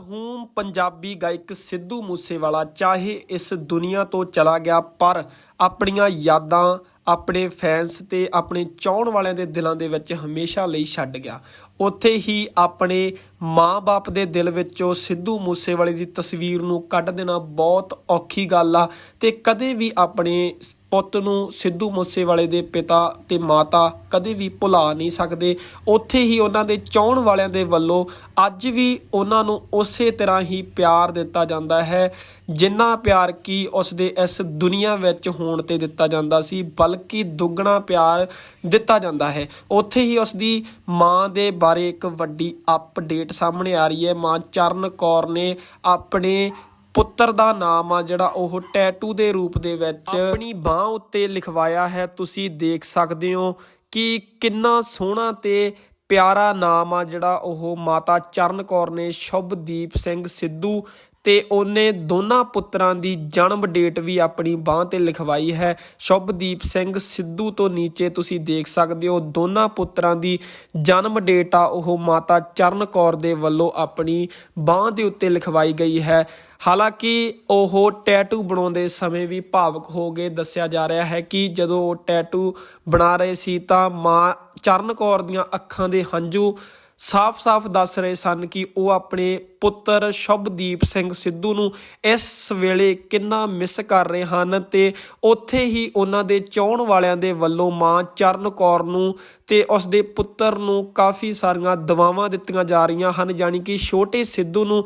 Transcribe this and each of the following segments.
ਮਰਹੂਮ ਪੰਜਾਬੀ ਗਾਇਕ ਸਿੱਧੂ ਮੂਸੇਵਾਲਾ, ਚਾਹੇ ਇਸ ਦੁਨੀਆ ਤੋਂ ਚਲਾ ਗਿਆ, ਪਰ ਆਪਣੀਆਂ ਯਾਦਾਂ, ਆਪਣੇ ਫੈਨਸ ਤੇ ਆਪਣੇ ਚਾਹਣ ਵਾਲਿਆਂ ਦੇ ਦਿਲਾਂ ਦੇ ਵਿੱਚ ਹਮੇਸ਼ਾ ਲਈ ਛੱਡ ਗਿਆ। ਉੱਥੇ ਹੀ ਆਪਣੇ ਮਾਂ-ਬਾਪ ਦੇ ਦਿਲ ਵਿੱਚੋਂ ਸਿੱਧੂ ਮੂਸੇਵਾਲੇ ਦੀ ਤਸਵੀਰ ਨੂੰ ਕੱਢ ਦੇਣਾ ਬਹੁਤ ਔਖੀ ਗੱਲ ਆ ਤੇ ਕਦੇ ਵੀ ਆਪਣੇ ਪੁੱਤ ਨੂੰ ਸਿੱਧੂ ਮੂਸੇਵਾਲੇ ਦੇ ਪਿਤਾ ਤੇ ਮਾਤਾ ਕਦੇ ਵੀ ਭੁਲਾ ਨਹੀਂ ਸਕਦੇ। ਉੱਥੇ ਹੀ ਉਹਨਾਂ ਦੇ ਚਾਹਣ ਵਾਲਿਆਂ ਦੇ ਵੱਲੋਂ ਅੱਜ ਵੀ ਉਹਨਾਂ ਨੂੰ ਉਸੇ ਤਰ੍ਹਾਂ ਹੀ ਪਿਆਰ ਦਿੱਤਾ ਜਾਂਦਾ ਹੈ, ਜਿੰਨਾ ਪਿਆਰ ਕੀ ਉਸ ਦੇ ਇਸ ਦੁਨੀਆ ਵਿੱਚ ਹੋਣ ਤੇ ਦਿੱਤਾ ਜਾਂਦਾ ਸੀ, ਬਲਕਿ ਦੁੱਗਣਾ ਪਿਆਰ ਦਿੱਤਾ ਜਾਂਦਾ ਹੈ। ਉੱਥੇ ਹੀ ਉਸ ਦੀ ਮਾਂ ਦੇ ਬਾਰੇ ਇੱਕ ਵੱਡੀ ਅਪਡੇਟ ਸਾਹਮਣੇ ਆ ਰਹੀ ਹੈ। ਮਾਂ ਚਰਨ ਕੌਰ ਨੇ ਆਪਣੇ ਪੁੱਤਰ ਦਾ ਨਾਮ ਆ ਜਿਹੜਾ ਉਹ ਟੈਟੂ ਦੇ ਰੂਪ ਦੇ ਵਿੱਚ ਆਪਣੀ ਬਾਹ ਉੱਤੇ ਲਿਖਵਾਇਆ ਹੈ, ਤੁਸੀਂ ਦੇਖ ਸਕਦੇ ਹੋ ਕਿ ਕਿੰਨਾ ਸੋਹਣਾ ਤੇ ਪਿਆਰਾ ਨਾਮ ਆ ਜਿਹੜਾ ਉਹ ਮਾਤਾ ਚਰਨ ਕੌਰ ਨੇ ਸ਼ੁਭਦੀਪ ਸਿੰਘ ਸਿੱਧੂ ਤੇ ਉਹਨੇ ਦੋਨਾਂ ਪੁੱਤਰਾਂ ਦੀ ਜਨਮ ਡੇਟ ਵੀ ਆਪਣੀ ਬਾਹ ਤੇ ਲਿਖਵਾਈ ਹੈ। ਸ਼ੁਭਦੀਪ ਸਿੰਘ ਸਿੱਧੂ ਤੋਂ ਨੀਚੇ ਤੁਸੀਂ ਦੇਖ ਸਕਦੇ ਹੋ, ਦੋਨਾਂ ਪੁੱਤਰਾਂ ਦੀ ਜਨਮ ਡੇਟ ਆ, ਉਹ ਮਾਤਾ ਚਰਨ ਕੌਰ ਦੇ ਵੱਲੋਂ ਆਪਣੀ ਬਾਹ ਦੇ ਉੱਤੇ ਲਿਖਵਾਈ ਗਈ ਹੈ। ਹਾਲਾਂਕਿ ਉਹ ਟੈਟੂ ਬਣਾਉਂਦੇ ਸਮੇਂ ਵੀ ਭਾਵਕ ਹੋ ਗਏ ਦੱਸਿਆ ਜਾ ਰਿਹਾ ਹੈ ਕਿ ਜਦੋਂ ਉਹ ਟੈਟੂ ਬਣਾ ਰਹੇ ਸੀ ਤਾਂ ਮਾਂ ਚਰਨ ਕੌਰ ਦੀਆਂ ਅੱਖਾਂ ਦੇ ਹੰਝੂ ਸਾਫ਼-ਸਾਫ਼ ਦੱਸ ਰਹੇ ਸਨ ਕਿ ਉਹ ਆਪਣੇ ਪੁੱਤਰ ਸ਼ੁਭਦੀਪ ਸਿੰਘ ਸਿੱਧੂ ਨੂੰ ਇਸ ਵੇਲੇ ਕਿੰਨਾ ਮਿਸ ਕਰ ਰਹੇ ਹਨ ਤੇ ਉੱਥੇ ਹੀ ਉਹਨਾਂ ਦੇ ਚਾਹਣ ਵਾਲਿਆਂ ਦੇ ਵੱਲੋਂ ਮਾਂ ਚਰਨ ਕੌਰ ਨੂੰ ਤੇ ਉਸ ਦੇ ਪੁੱਤਰ ਨੂੰ ਕਾਫੀ ਸਾਰੀਆਂ ਦਵਾਵਾਂ ਦਿੱਤੀਆਂ ਜਾ ਰਹੀਆਂ ਹਨ ਯਾਨੀ ਕਿ ਛੋਟੇ ਸਿੱਧੂ ਨੂੰ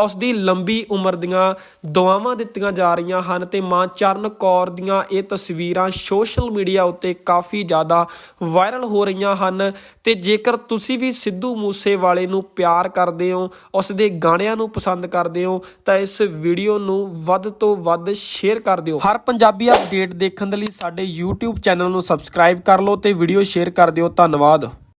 ਉਸ ਦੀ ਲੰਬੀ ਉਮਰ ਦੀਆਂ ਦੁਆਵਾਂ ਦਿੱਤੀਆਂ ਜਾ ਰਹੀਆਂ ਹਨ ਤੇ ਮਾਂ ਚਰਨ ਕੌਰ ਦੀਆਂ ਇਹ ਤਸਵੀਰਾਂ ਸੋਸ਼ਲ ਮੀਡੀਆ ਉੱਤੇ ਕਾਫੀ ਜ਼ਿਆਦਾ ਵਾਇਰਲ ਹੋ ਰਹੀਆਂ ਹਨ ਤੇ ਜੇਕਰ ਤੁਸੀਂ ਵੀ ਸਿੱਧੂ ਮੂਸੇਵਾਲੇ ਨੂੰ ਪਿਆਰ ਕਰਦੇ ਹੋ, ਉਸ ਦੇ ਗਾਣਿਆਂ ਨੂੰ ਪਸੰਦ ਕਰਦੇ ਹੋ, ਤਾਂ ਇਸ ਵੀਡੀਓ ਨੂੰ ਵੱਧ ਤੋਂ ਵੱਧ ਸ਼ੇਅਰ ਕਰ ਦਿਓ। ਹਰ ਪੰਜਾਬੀ ਅਪਡੇਟ ਦੇਖਣ ਦੇ ਲਈ ਸਾਡੇ YouTube ਚੈਨਲ ਨੂੰ ਸਬਸਕ੍ਰਾਈਬ ਕਰ ਲਓ ਤੇ ਵੀਡੀਓ ਸ਼ੇਅਰ ਕਰ ਦਿਓ। ਧੰਨਵਾਦ।